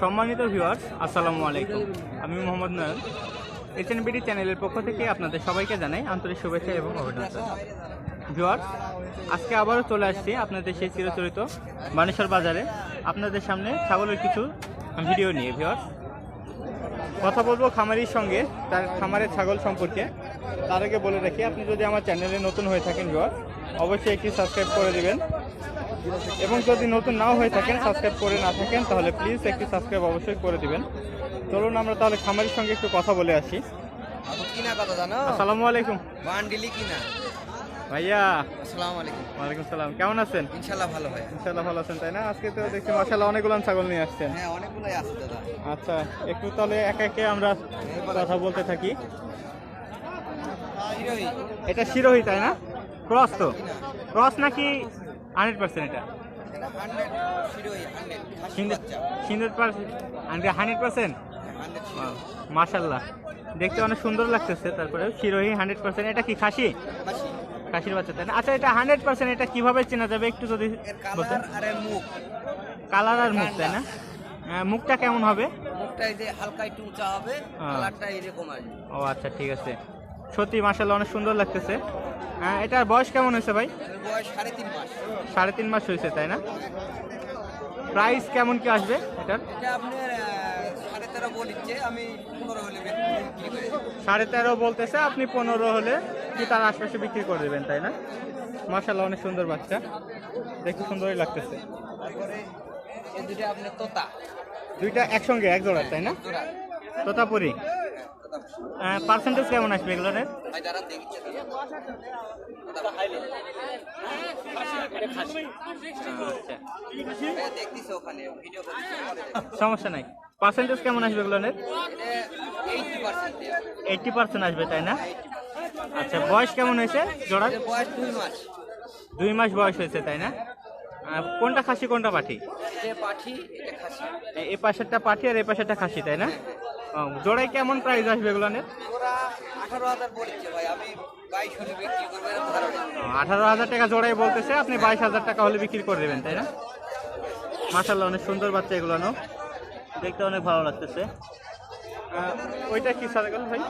সম্মানিত ভিউয়ার্স আসসালামু আলাইকুম। আমি মোহাম্মদ নয়ন। এইচএনবিডি চ্যানেলের পক্ষ থেকে আপনাদের সবাইকে জানাই আন্তরিক শুভেচ্ছা এবং অভিনন্দন। ভিউয়ার্স আজকে আবারও চলে আসছি আপনাদের সেই চিরচরিত বানেশ্বর বাজারে। আপনাদের সামনে ছাগলের কিছু ভিডিও নিয়ে ভিউয়ার্স কথা বলব খামারির সঙ্গে, তার খামারের ছাগল সম্পর্কে। তার আগে বলে রাখি, আপনি যদি আমার চ্যানেলে নতুন হয়ে থাকেন ভিউয়ার্স অবশ্যই একটি সাবস্ক্রাইব করে দিবেন। এবং যদি নতুন নাও হয়ে থাকেন সাবস্ক্রাইব করে না থাকেন তাহলে প্লিজ একটি সাবস্ক্রাইব অবশ্যই করে দিবেন। চলুন আমরা তাহলে খামারির সঙ্গে একটু কথা বলে আসি। আপু কিনা কথা জানো? আসসালামু আলাইকুম। বান্ডিলি কিনা ভাইয়া। আসসালামু আলাইকুম। ওয়ালাইকুম সালাম। কেমন আছেন? ভালো ইনশাল্লাহ ভালো আছেন তাই না? আজকে তো দেখছি অনেকগুলো ছাগল নিয়ে আসছেন। হ্যাঁ অনেকগুলোই আছে দাদা। আচ্ছা একটু তাহলে একে একে আমরা কথা বলতে থাকি। এটা শিরোহী তাই না? ক্রস তো? ক্রস নাকি হান্ড্রেড পার্সেন্ট এটা? Hundred percent? মাশাল্লাহ। দেখতে অনেক সুন্দর লাগতেছে তারপরে শিরোহী হান্ড্রেড পার্সেন্ট। এটা কি খাসি? খাসি। খাসির বাচ্চা তাই না? আচ্ছা এটা হান্ড্রেড পার্সেন্ট এটা কীভাবে চেনা যাবে একটু যদি কালার আর মুখ। কালার আর মুখ তাই না? আহ, মুখটা কেমন হবে? মুখটা এই যে হালকা একটু উঁচা হবে হ্যাঁ। কালারটা এরকম আসবে ও আচ্ছা ঠিক আছে। সত্যি মাশাল্লাহ অনেক সুন্দর লাগতেছে। আহ, এটার বয়স কেমন হয়েছে ভাই? সাড়ে তিন মাস। হয়েছে তাই না? প্রাইস কেমন কি আসবে এটার? এটা সাড়ে তেরো বলতেছে আপনি পনেরো হলে কি তার আশপাশে বিক্রি করে দেবেন তাই না? মাশাল্লাহ অনেক সুন্দর বাচ্চা। দেখতে সুন্দরই লাগতেছে। তারপরে আপনার তোতা। দুইটা একসঙ্গে এক জোড়া তাই না? তোতাপুরি। তোতা পার্সেন্টেজ কেমন আসবে এগুলোর দেখিচ্ছে আচ্ছা সমস্যা নাই। পার্সেন্টেজ কেমন আসবে এগুলোর পার্সেন্ট এইটটি পার্সেন্ট আসবে তাই না? আচ্ছা বয়স কেমন হয়েছে জোড়ার? বয়স দুই মাস। দুই মাস বয়স হয়েছে তাই না? কোনটা খাসি কোনটা পাঠি? পাঠি এ- পাশেরটা পাঠি আর এই পাশেরটা খাসি তাই না? ও, জোড়ায় কেমন প্রাইস আসবে এগুলোর ওরা আঠারো হাজার টাকা জোড়াই বলতেছে আপনি বাইশ হাজার টাকা হলে বিক্রি করে দেবেন তাই না? মাসাল্লাহ অনেক সুন্দর বাচ্চা এগুলো দেখতে অনেক ভালো লাগতেছে। ওইটা কি সাদা গেল ভাই?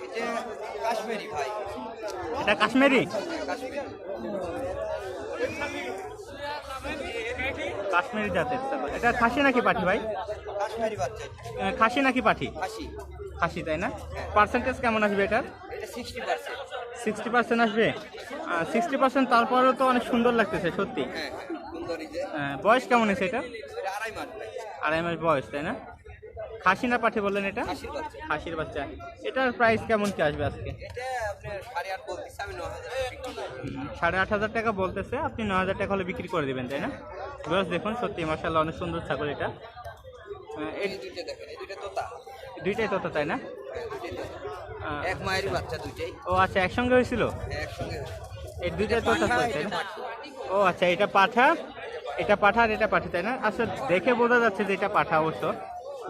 এটা কাশ্মীরি ভাই। এটা কাশ্মীরি জাতের ছাগল। এটা খাসি নাকি পাঠি ভাই? কাশ্মীরি বাচ্চা। খাসি নাকি পাঠি? খাসি। খাসি তাই না? পার্সেন্টেজ কেমন আসবে এটার? এটা সিক্সটি পার্সেন্ট আসবে? সিক্সটি পার্সেন্ট তারপরেও তো অনেক সুন্দর লাগতেছে সত্যি। হ্যাঁ হ্যাঁ যে। বয়স কেমন আছে এটা? এটা আড়াই মাস। আড়াই মাস বয়স তাই না? খাসি না পাঠি বললেন এটা? খাসির বাচ্চা। এটার প্রাইস কেমন কি আসবে আজকে? সাড়ে আট হাজার টাকা বলতেছে আপনি ন হাজার টাকা হলে বিক্রি করে দেবেন তাই না? বয়স দেখুন সত্যি মার্শাল্লাহ অনেক সুন্দর ছাগল এটা। তোতা। দুইটাই তো তাই না? হ্যাঁ, তোতা। এক মায়েরই বাচ্চা দুইটাই। ও আচ্ছা একসঙ্গে হয়েছিল? এই দুইটাই তো তাই না? ও আচ্ছা এটা পাঠা? এটা পাঠা আর এটা পাঠি তাই না? আচ্ছা দেখে বোঝা যাচ্ছে যে এটা পাঠা অবশ্য।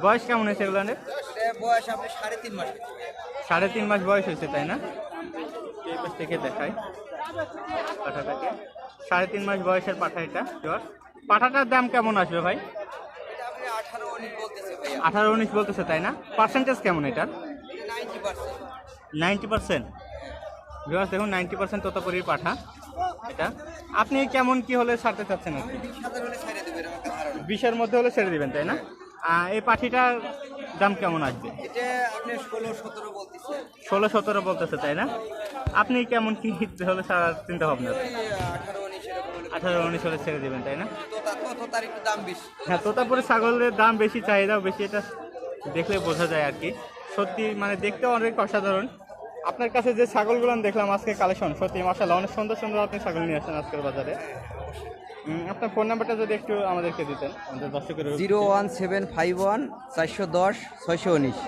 বয়স কেমন হয়েছে এগুলো বয়স আপনি সাড়ে তিন মাস সাড়ে তিন মাস বয়স হয়েছে তাই না? এই পাশ থেকে দেখাই পাঠাটাকে সাড়ে তিন মাস বয়সের পাঠা এটা শিওর পাঠাটার দাম কেমন আসবে ভাই? আঠারো উনিশ বলতেছে তাই না? পার্সেন্টেজ কেমন এটার নাইনটি পার্সেন্ট নাইনটি দেখুন নাইনটি পার্সেন্ট তোতাপুরির পাঠা এটা। আপনি কেমন কি হলে ছাড়তে চাচ্ছেন আর কি? বিশের মধ্যে হলে ছেড়ে দিবেন তাই না? এই পাখিটার দাম কেমন আসবে? আপনি ষোলো সতেরো বলতেছে। তাই না? আপনি কেমন কি হলে সারা চিন্তা ভাবনা আঠারো উনিশ হলে ছেড়ে দিবেন তাই না? তোতা তো হ্যাঁ তোতাপুরে ছাগলের দাম বেশি চাহিদাও বেশি এটা দেখলে বোঝা যায় আর কি। সত্যি মানে দেখতেও অনেক অসাধারণ। আপনার কাছে যে ছাগলগুলো দেখলাম আজকে কালেকশন সত্যি মাসাল্লাহ অনেক সুন্দর সুন্দর আপনি ছাগল নিয়ে আসেন আজকের বাজারে। আপনার ফোন নাম্বারটা যদি একটু আমাদেরকে দিতেন আমাদের দর্শকের zero one seven five one চারশো দশ ছয়শো উনিশ।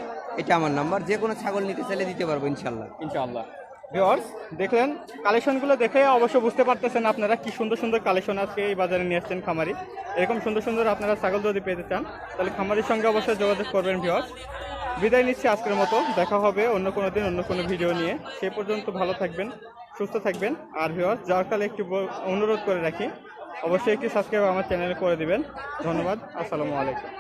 এটা আমার নাম্বার যে কোনো ছাগল নিতে চাইলে দিতে পারব ইনশাল্লাহ ইনশাআল্লাহ। ভিওর্স দেখলেন কালেকশনগুলো দেখে অবশ্য বুঝতে পারতেছেন আপনারা কি সুন্দর সুন্দর কালেকশন আজকে এই বাজারে নিয়ে আসছেন খামারি। এরকম সুন্দর সুন্দর আপনারা ছাগল যদি পেতে চান তাহলে খামারির সঙ্গে অবশ্যই যোগাযোগ করবেন ভিওর্স বিদায় নিচ্ছি আজকের মতো দেখা হবে অন্য কোনো দিন অন্য কোনো ভিডিও নিয়ে। সে পর্যন্ত ভালো থাকবেন সুস্থ থাকবেন। আর ভিওর্স যাওয়ার কালে একটু অনুরোধ করে রাখি অবশ্যই একটি সাবস্ক্রাইব আমার চ্যানেলে করে দিবেন। ধন্যবাদ আসসালামু আলাইকুম।